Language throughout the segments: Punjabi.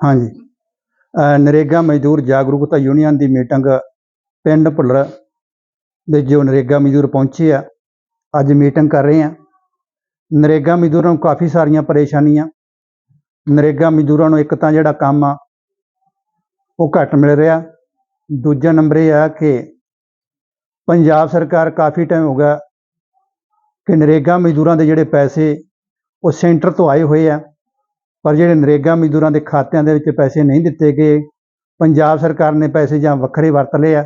ਹਾਂਜੀ। ਨਰੇਗਾ ਮਜ਼ਦੂਰ ਜਾਗਰੂਕਤਾ ਯੂਨੀਅਨ ਦੀ ਮੀਟਿੰਗ ਪਿੰਡ ਭੁੱਲਰ ਦੇ ਜੋ ਨਰੇਗਾ ਮਜ਼ਦੂਰ ਪਹੁੰਚੇ ਆ, ਅੱਜ ਮੀਟਿੰਗ ਕਰ ਰਹੇ ਆ। ਨਰੇਗਾ ਮਜ਼ਦੂਰਾਂ ਨੂੰ ਕਾਫੀ ਸਾਰੀਆਂ ਪਰੇਸ਼ਾਨੀਆਂ, ਨਰੇਗਾ ਮਜ਼ਦੂਰਾਂ ਨੂੰ ਇੱਕ ਤਾਂ ਜਿਹੜਾ ਕੰਮ ਆ, ਉਹ ਘੱਟ ਮਿਲ ਰਿਹਾ। ਦੂਜਾ ਨੰਬਰ ਇਹ ਆ ਕਿ ਪੰਜਾਬ ਸਰਕਾਰ ਕਾਫੀ ਟਾਈਮ ਹੋ ਗਿਆ ਕਿ ਨਰੇਗਾ ਮਜ਼ਦੂਰਾਂ ਦੇ ਜਿਹੜੇ ਪੈਸੇ ਉਹ ਸੈਂਟਰ ਤੋਂ ਆਏ ਹੋਏ ਆ। ਪਰ ਜਿਹੜੇ ਨਰੇਗਾ ਮਜ਼ਦੂਰਾਂ ਦੇ ਖਾਤਿਆਂ ਦੇ ਵਿੱਚ ਪੈਸੇ ਨਹੀਂ ਦਿੱਤੇ ਗਏ, ਪੰਜਾਬ ਸਰਕਾਰ ਨੇ ਪੈਸੇ ਜਾਂ ਵੱਖਰੇ ਵਰਤ ਲਏ ਆ।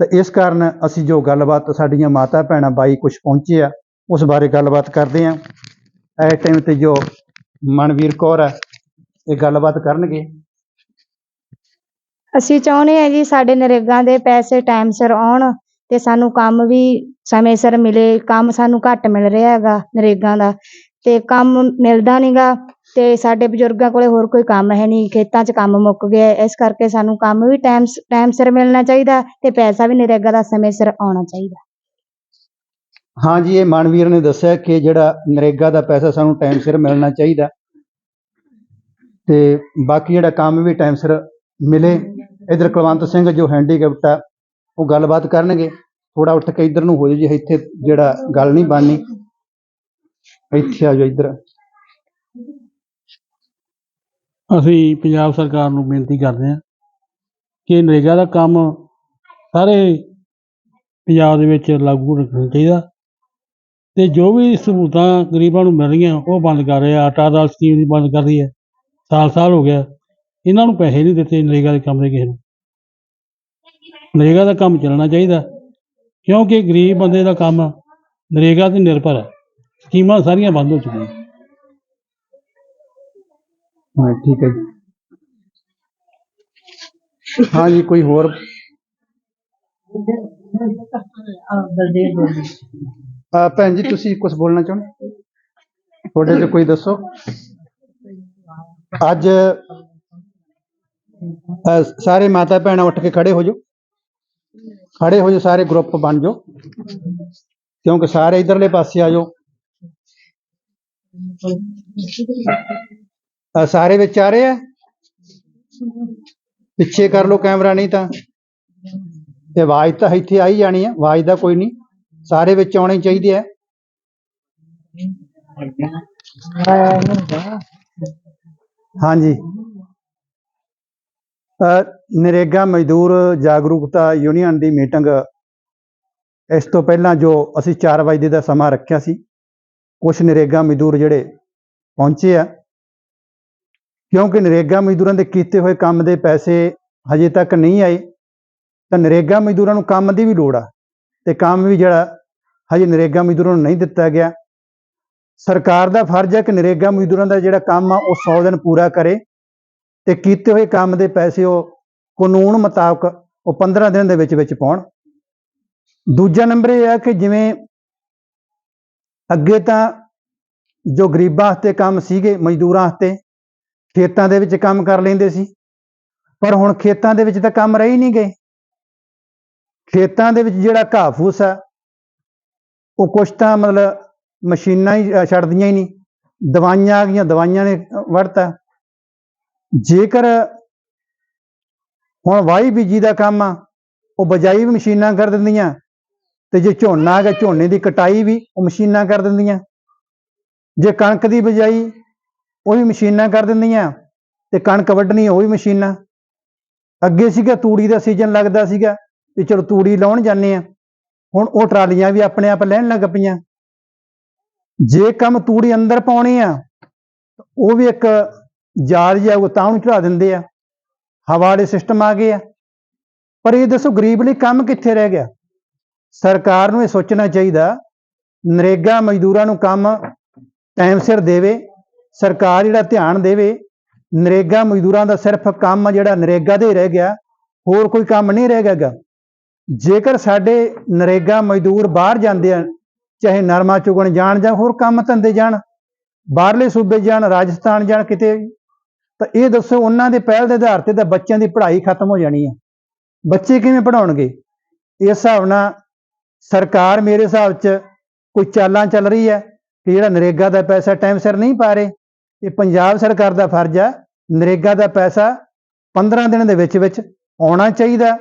ਤਾਂ ਇਸ ਕਾਰਨ ਅਸੀਂ ਜੋ ਗੱਲਬਾਤ ਸਾਡੀਆਂ ਮਾਤਾ ਭੈਣਾਂ ਬਾਈ ਕੁਝ ਪਹੁੰਚੇ ਆ, ਉਸ ਬਾਰੇ ਗੱਲਬਾਤ ਕਰਦੇ ਆ। ਇਸ ਟਾਈਮ ਤੇ ਜੋ ਮਨਵੀਰ ਕੌਰ ਹੈ ਇਹ ਗੱਲਬਾਤ ਕਰਨਗੇ। ਅਸੀਂ ਚਾਹੁੰਦੇ ਹਾਂ ਜੀ ਸਾਡੇ ਨਰੇਗਾ ਦੇ ਪੈਸੇ ਟਾਈਮ ਸਿਰ ਆਉਣ ਤੇ ਸਾਨੂੰ ਕੰਮ ਵੀ ਸਮੇਂ ਸਿਰ ਮਿਲੇ, ਕੰਮ ਸਾਨੂੰ ਘੱਟ ਮਿਲ ਰਿਹਾ ਹੈਗਾ ਨਰੇਗਾ ਦਾ। ਤੇ ਕੰਮ ਮਿਲਦਾ ਨਹੀਂਗਾ ਤੇ ਸਾਡੇ ਬਜ਼ੁਰਗਾਂ ਕੋਲੇ ਹੋਰ ਕੋਈ ਕੰਮ ਹੈ ਨਹੀਂ ਖੇਤਾਂ 'ਚ ਕੰਮ ਮੁੱਕ ਗਿਆ, ਇਸ ਕਰਕੇ ਸਾਨੂੰ ਕੰਮ ਵੀ ਟਾਈਮ ਟਾਈਮ ਸਿਰ ਮਿਲਣਾ ਚਾਹੀਦਾ ਤੇ ਪੈਸਾ ਵੀ ਨਰੇਗਾ ਦਾ ਸਮੇਂ ਸਿਰ ਆਉਣਾ ਚਾਹੀਦਾ। ਹਾਂਜੀ ਇਹ ਮਨਵੀਰ ਨੇ ਦੱਸਿਆ ਕਿ ਜਿਹੜਾ ਨਰੇਗਾ ਦਾ ਪੈਸਾ ਸਾਨੂੰ ਟਾਈਮ ਸਿਰ ਮਿਲਣਾ ਚਾਹੀਦਾ ਤੇ ਬਾਕੀ ਜਿਹੜਾ ਕੰਮ ਵੀ ਟਾਈਮ ਸਿਰ ਮਿਲੇ, ਇਧਰ ਕੁਲਵੰਤ ਸਿੰਘ ਜੋ ਹੈਂਡੀਕੈਪਟ ਆ, ਉਹ ਗੱਲਬਾਤ ਕਰਨਗੇ। ਥੋੜਾ ਉੱਠ ਕੇ ਇਧਰ ਨੂੰ ਹੋ ਜਾਓ ਜੀ, ਇੱਥੇ ਜਿਹੜਾ ਗੱਲ ਨਹੀਂ ਬਣਨੀ। ਇੱਥੇ ਆ ਜਾਓ ਇਧਰ। ਅਸੀਂ ਪੰਜਾਬ ਸਰਕਾਰ ਨੂੰ ਬੇਨਤੀ ਕਰਦੇ ਹਾਂ ਕਿ ਨਰੇਗਾ ਦਾ ਕੰਮ ਸਾਰੇ ਪੰਜਾਬ ਦੇ ਵਿੱਚ ਲਾਗੂ ਰੱਖਣਾ ਚਾਹੀਦਾ ਤੇ ਜੋ ਵੀ ਸਹੂਲਤਾਂ ਗਰੀਬਾਂ ਨੂੰ ਮਿਲ ਰਹੀਆਂ ਉਹ ਬੰਦ ਕਰ ਰਿਹਾ ਆਟਾ ਦਾਲ ਸਕੀਮ ਵੀ ਬੰਦ ਕਰ ਰਹੀ ਹੈ। ਸਾਲ ਸਾਲ ਹੋ ਗਿਆ। ਇਹਨਾਂ ਨੂੰ ਪੈਸੇ ਨਹੀਂ ਦਿੱਤੇ ਨਰੇਗਾ ਦੇ ਕੰਮ ਦੇ ਕਿਸੇ ਨੂੰ। ਨਰੇਗਾ ਦਾ ਕੰਮ ਚੱਲਣਾ ਚਾਹੀਦਾ ਕਿਉਂਕਿ ਗਰੀਬ ਬੰਦੇ ਦਾ ਕੰਮ ਨਰੇਗਾ ਤੇ ਨਿਰਭਰ ਹੈ। ਸਕੀਮਾਂ ਸਾਰੀਆਂ ਬੰਦ ਹੋ ਚੁੱਕੀਆਂ। ਹਾਂ ਠੀਕ ਹੈ ਜੀ। ਹਾਂਜੀ ਕੋਈ ਹੋਰ? ਆ ਭੈਣ ਜੀ ਤੁਸੀਂ ਕੁਝ ਬੋਲਣਾ ਚਾਹੁੰਦੇ? ਤੁਹਾਡੇ ਚ ਕੋਈ ਦੱਸੋ? ਅੱਜ ਅ, ਸਾਰੇ ਮਾਤਾ ਭੈਣਾਂ ਉੱਠ ਕੇ ਖੜੇ ਹੋ ਜਾਓ। ਖੜੇ ਹੋ ਜਾਓ ਸਾਰੇ ਗਰੁੱਪ ਬਣ ਜਾਓ। ਕਿਉਂਕਿ ਸਾਰੇ ਇਧਰਲੇ ਪਾਸੇ ਆ ਜਾਓ। ਅ, ਸਾਰੇ ਵਿੱਚ ਆ ਰਹੇ ਆ? ਪਿੱਛੇ ਕਰ ਲਓ ਕੈਮਰਾ ਨਹੀਂ ਤਾਂ। ਤੇ ਆਵਾਜ਼ ਤਾਂ ਇੱਥੇ ਆਈ ਜਾਣੀ ਆ ਆਵਾਜ਼ ਦਾ ਕੋਈ ਨਹੀਂ। ਸਾਰੇ ਵਿੱਚ ਆਉਣੇ ਚਾਹੀਦੇ ਆ ਹਾਂਜੀ। ਨਰੇਗਾ ਮਜ਼ਦੂਰ ਜਾਗਰੂਕਤਾ ਯੂਨੀਅਨ ਦੀ ਮੀਟਿੰਗ ਇਸ ਤੋਂ ਪਹਿਲਾਂ ਜੋ ਅਸੀਂ 4 ਵਜੇ ਦਾ ਸਮਾਂ ਰੱਖਿਆ ਸੀ ਕੁਝ ਨਰੇਗਾ ਮਜ਼ਦੂਰ ਜਿਹੜੇ ਪਹੁੰਚੇ ਆ, ਕਿਉਂਕਿ ਨਰੇਗਾ ਮਜ਼ਦੂਰਾਂ ਦੇ ਕੀਤੇ ਹੋਏ ਕੰਮ ਦੇ ਪੈਸੇ ਹਜੇ ਤੱਕ ਨਹੀਂ ਆਏ, ਤਾਂ ਨਰੇਗਾ ਮਜ਼ਦੂਰਾਂ ਨੂੰ ਕੰਮ ਦੀ ਵੀ ਲੋੜ ਆ, ਤੇ ਕੰਮ ਵੀ ਜਿਹੜਾ ਹਜੇ ਨਰੇਗਾ ਮਜ਼ਦੂਰਾਂ ਨੂੰ ਨਹੀਂ ਦਿੱਤਾ ਗਿਆ। ਸਰਕਾਰ ਦਾ ਫਰਜ਼ ਹੈ ਕਿ ਨਰੇਗਾ ਮਜ਼ਦੂਰਾਂ ਦਾ ਜਿਹੜਾ ਕੰਮ ਆ, ਉਹ 100 ਦਿਨ ਪੂਰਾ ਕਰੇ, ਤੇ ਕੀਤੇ ਹੋਏ ਕੰਮ ਦੇ ਪੈਸੇ ਉਹ ਕਾਨੂੰਨ ਮੁਤਾਬਕ ਉਹ 15 ਦਿਨ ਦੇ ਵਿੱਚ ਵਿੱਚ ਪਾਉਣ। ਦੂਜਾ ਨੰਬਰ ਇਹ ਆ ਕਿ ਜਿਵੇਂ ਅੱਗੇ ਤਾਂ ਜੋ ਗਰੀਬਾਂ ਵਾਸਤੇ ਕੰਮ ਸੀਗੇ ਮਜ਼ਦੂਰਾਂ ਵਾਸਤੇ ਖੇਤਾਂ ਦੇ ਵਿੱਚ ਕੰਮ ਕਰ ਲੈਂਦੇ ਸੀ। ਪਰ ਹੁਣ ਖੇਤਾਂ ਦੇ ਵਿੱਚ ਤਾਂ ਕੰਮ ਰਹਿ ਨਹੀਂ ਗਏ। ਖੇਤਾਂ ਦੇ ਵਿੱਚ ਜਿਹੜਾ ਘਾਹ ਫੂਸ ਆ ਉਹ ਕੁਛ ਤਾਂ ਮਤਲਬ ਮਸ਼ੀਨਾਂ ਹੀ ਛੱਡਦੀਆਂ ਹੀ ਨਹੀਂ। ਦਵਾਈਆਂ ਆ ਗਈਆਂ ਦਵਾਈਆਂ ਨੇ ਅ, ਵੜਤਾ ਜੇਕਰ ਹੁਣ ਵਾਈ ਬੀਜੀ ਦਾ ਕੰਮ ਆ ਉਹ ਬਜਾਈ ਵੀ ਮਸ਼ੀਨਾਂ ਕਰ ਦਿੰਦੀਆਂ ਤੇ ਜੇ ਝੋਨਾ ਆ ਗਿਆ ਝੋਨੇ ਦੀ ਕਟਾਈ ਵੀ ਉਹ ਮਸ਼ੀਨਾਂ ਕਰ ਦਿੰਦੀਆਂ। ਜੇ ਕਣਕ ਦੀ ਬਜਾਈ, ਉਹ ਵੀ ਮਸ਼ੀਨਾਂ ਕਰ ਦਿੰਦੀਆਂ। ਤੇ ਕਣਕ ਵੱਢਣੀ, ਉਹ ਵੀ ਮਸ਼ੀਨਾਂ। ਅੱਗੇ ਸੀਗਾ, ਤੂੜੀ ਦਾ ਸੀਜ਼ਨ ਲੱਗਦਾ ਸੀਗਾ ਵੀ ਚਲੋ ਤੂੜੀ ਲਾਉਣ ਜਾਂਦੇ ਆ ਹੁਣ ਉਹ ਟਰਾਲੀਆਂ ਵੀ ਆਪਣੇ ਆਪ ਲੈਣ ਲੱਗ ਪਈਆਂ। ਜੇ ਕੰਮ ਤੂੜੀ ਅੰਦਰ ਪਾਉਣੀ ਆ, ਉਹ ਵੀ ਇੱਕ ਜਾਲ ਜਿਹਾ ਉਹ ਤਾਂ ਨੂੰ ਚੜਾ ਦਿੰਦੇ ਆ। ਹਵਾ ਵਾਲੇ ਸਿਸਟਮ ਆ ਗਏ ਆ। ਪਰ ਇਹ ਦੱਸੋ, ਗਰੀਬ ਲਈ ਕੰਮ ਕਿੱਥੇ ਰਹਿ ਗਿਆ? ਸਰਕਾਰ ਨੂੰ ਇਹ ਸੋਚਣਾ ਚਾਹੀਦਾ, ਨਰੇਗਾ ਮਜ਼ਦੂਰਾਂ ਨੂੰ ਕੰਮ ਟਾਈਮ ਸਿਰ ਦੇਵੇ, ਸਰਕਾਰ ਜਿਹੜਾ ਧਿਆਨ ਦੇਵੇ, ਨਰੇਗਾ ਮਜ਼ਦੂਰਾਂ ਦਾ ਸਿਰਫ ਕੰਮ ਜਿਹੜਾ ਨਰੇਗਾ ਦੇ ਰਹਿ ਗਿਆ, ਹੋਰ ਕੋਈ ਕੰਮ ਨਹੀਂ ਰਹਿ ਗਿਆ ਜੇਕਰ ਸਾਡੇ ਨਰੇਗਾ ਮਜ਼ਦੂਰ ਬਾਹਰ ਜਾਂਦੇ ਆ, ਚਾਹੇ ਨਰਮਾ ਚੁਗਣ ਜਾਣ ਜਾਂ ਹੋਰ ਕੰਮ ਧੰਦੇ ਜਾਣ, ਬਾਹਰਲੇ ਸੂਬੇ ਜਾਣ, ਰਾਜਸਥਾਨ ਜਾਣ ਕਿਤੇ, ਤਾਂ ਇਹ ਦੱਸੋ ਉਹਨਾਂ ਦੇ ਪਹਿਲ ਦੇ ਆਧਾਰ ਤੇ ਤਾਂ ਬੱਚਿਆਂ ਦੀ ਪੜ੍ਹਾਈ ਖਤਮ ਹੋ ਜਾਣੀ ਹੈ ਬੱਚੇ ਕਿਵੇਂ ਪੜਾਉਣਗੇ ਇਸ ਹਿਸਾਬ ਨਾਲ ਸਰਕਾਰ ਮੇਰੇ ਹਿਸਾਬ 'ਚ ਕੋਈ ਚਾਲਾਂ ਚੱਲ ਰਹੀ ਹੈ ਕਿ ਜਿਹੜਾ ਨਰੇਗਾ ਦਾ ਪੈਸਾ ਟਾਈਮ ਸਿਰ ਨਹੀਂ ਪਾ ਰਹੇ, ਇਹ ਪੰਜਾਬ ਸਰਕਾਰ ਦਾ ਫਰਜ਼ ਹੈ। ਨਰੇਗਾ ਦਾ ਪੈਸਾ 15 ਦਿਨਾਂ ਦੇ ਵਿੱਚ ਵਿੱਚ ਆਉਣਾ ਚਾਹੀਦਾ।